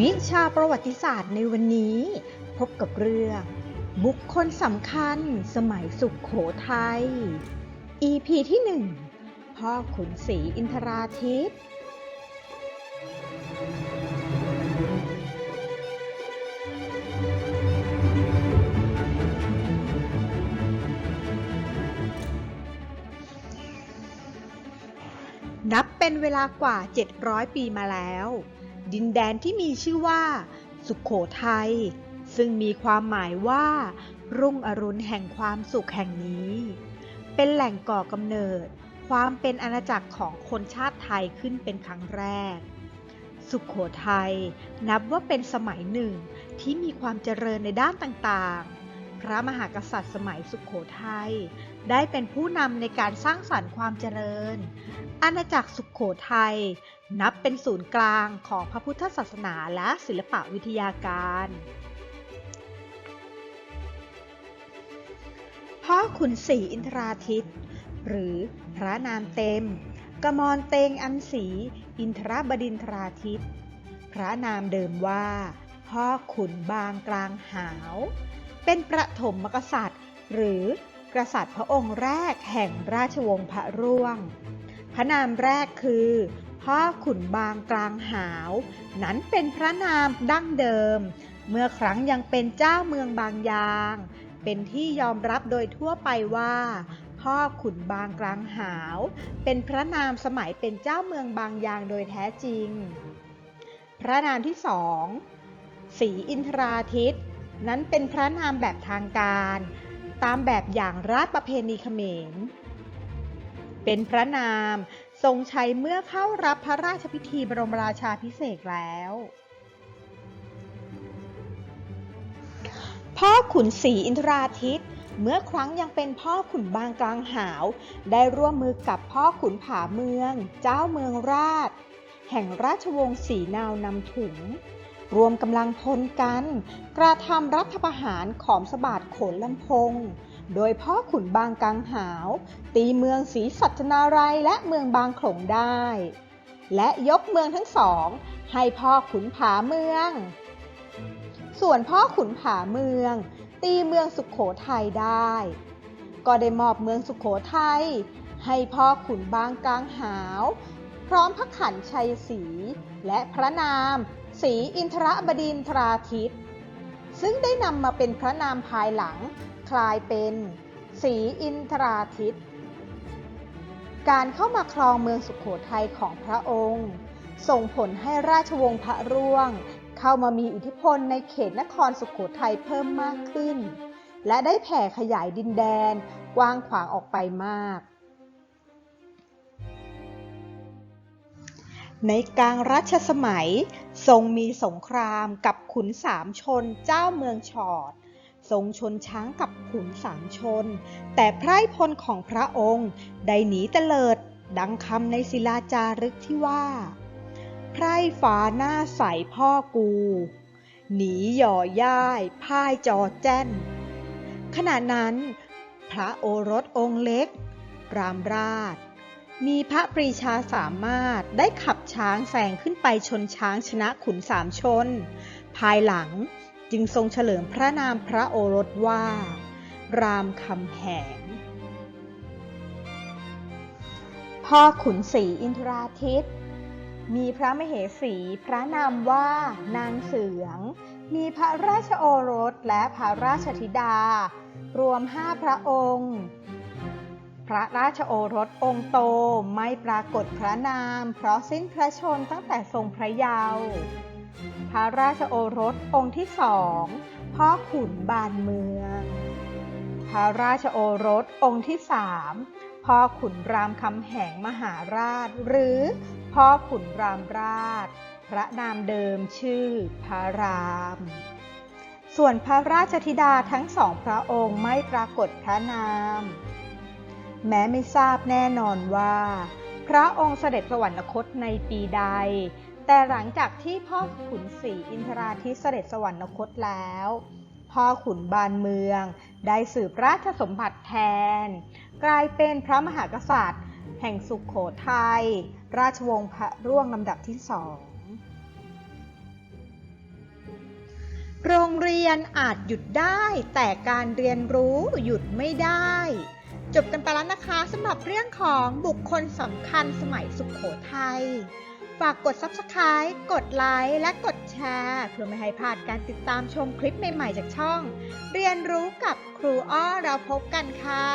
วิชาประวัติศาสตร์ในวันนี้ พบกับเรื่อง บุคคลสำคัญสมัยสุขโขทัย EP ที่ 1 พ่อขุนศรีอินทราทิตย์นับเป็นเวลากว่า 700 ปีมาแล้ว ดินแดนที่มีชื่อว่า สุขโขทัยซึ่งมีความหมายว่า รุ่งอรุณแห่งความสุขแห่งนี้ เป็นแหล่งก่อกำเนิด ความเป็นอาณาจักรของคนชาติไทยขึ้นเป็นครั้งแรก สุขโขทัยนับว่าเป็นสมัยหนึ่งที่มีความเจริญในด้านต่างๆ ระมหากษัตริย์สมัยสุขโขทัยได้เป็นผู้นำในการสร้างสรรค์ความเจริญ อาณาจักรสุขโขทัยนับเป็นศูนย์กลางของพระพุทธศาสนาและศิลปวิทยาการพ่อขุนศรีอินทราทิตย์ หรือพระนามเต็ม กมรเตงอันศรีอินทรบดินทราทิตย์ พระนามเดิมว่า พ่อขุนบางกลางหาว เป็นประถมกษัตริย์ หรือกษัตริย์พระองค์แรกแห่งราชวงศ์พระร่วง พระนามแรกคือพ่อขุนบางกลางหาว นั้นเป็นพระนามดั้งเดิม เมื่อครั้งยังเป็นเจ้าเมืองบางยาง เป็นที่ยอมรับโดยทั่วไปว่า พ่อขุนบางกลางหาว เป็นพระนามสมัยเป็นเจ้าเมืองบางยางโดยแท้จริง พระนามที่สองศรีอินทราทิตย์ นั้นเป็นพระนามแบบทางการ ตามแบบอย่างราชประเพณีเขมร เป็นพระนามทรงใช้เมื่อเข้ารับพระราชพิธีบรมราชาพิเศษแล้ว พ่อขุนศรีอินทราทิตย์เมื่อครั้งยังเป็นพ่อขุนบางกลางหาว ได้ร่วมมือกับพ่อขุนผาเมือง เจ้าเมืองราช แห่งราชวงศ์ศรีนาวนำถุง รวมกำลังพลกัน กระทำรัฐประหารขอมสบาทโขนลำพง โดยพ่อขุนบางกังหาว ตีเมืองศรีสัชนารายและเมืองบางโขลงได้ และยกเมืองทั้งสอง ให้พ่อขุนผาเมือง ส่วนพ่อขุนผาเมือง ตีเมืองสุขโขทัยได้ ก็ได้มอบเมืองสุขโขทัยให้พ่อขุนบางกลางหาว พร้อมพระขันชัยศรีและพระนาม ศรีอินทรบดินทราทิตย์ซึ่งได้นำมาเป็นพระนามภายหลัง คลายเป็นศรีอินทราทิตย์การเข้ามาครองเมืองสุขโขทัยของพระองค์ ส่งผลให้ราชวงศ์พระร่วง เข้ามามีอิทธิพลในเขตนครสุขโขทัยเพิ่มมากขึ้น และได้แผ่ขยายดินแดนกว้างขวางออกไปมากในกลางรัชสมัย ทรงมีสงครามกับขุนสามชนเจ้าเมืองชอด ทรงชนช้างกับขุนสามชน แต่ไพร่พลของพระองค์ได้หนีเตลิด ดังคำในศิลาจารึกที่ว่า ไพร่ฟ้าหน้าใสพ่อกู หนีหย่อย่ายพ่ายจอแจ้น ขณะนั้น พระโอรสองค์เล็ก รามราช มีพระปรีชาสามารถได้ขับช้างแซงขึ้นไปชนช้างชนะขุนสามชน ภายหลังจึงทรงเฉลิมพระนามพระโอรสว่า รามคำแหง พ่อขุนศรีอินทราทิตย์ มีพระมเหสีพระนามว่านางเสือง มีพระราชโอรสและพระราชธิดา รวมห้าพระองค์ พระราชโอรสองค์โตไม่ปรากฏพระนาม เพราะสิ้นพระชนตั้งแต่ทรงพระเยาว์พระราชโอรสองค์ที่สองพ่อขุนบานเมือง พระราชโอรสองค์ที่สามพ่อขุนรามคำแหงมหาราช หรือพ่อขุนรามราช พระนามเดิมชื่อพระราม ส่วนพระราชธิดาทั้งสองพระองค์ไม่ปรากฏพระนาม แม้ไม่ทราบแน่นอนว่า พระองค์เสด็จสวรรคตในปีใด แต่หลังจากที่พ่อขุนศรีอินทราทิเสด็จสวรรคตแล้ว พ่อขุนบานเมืองได้สืบราชสมบัติแทน กลายเป็นพระมหากษัตริย์ แห่งสุขโขทัยราชวงศ์พระร่วงลำดับที่สองโรงเรียนอาจหยุดได้ แต่การเรียนรู้หยุดไม่ได้ จบกันไปแล้วนะคะสำหรับเรื่องของบุคคลสำคัญสมัยสุขโขทัย ฝากกด Subscribe กดไลค์และกดแชร์ เพื่อไม่ให้พลาดการติดตามชมคลิปใหม่ ๆ จากช่อง เรียนรู้กับครูอ้อเราพบกันค่ะ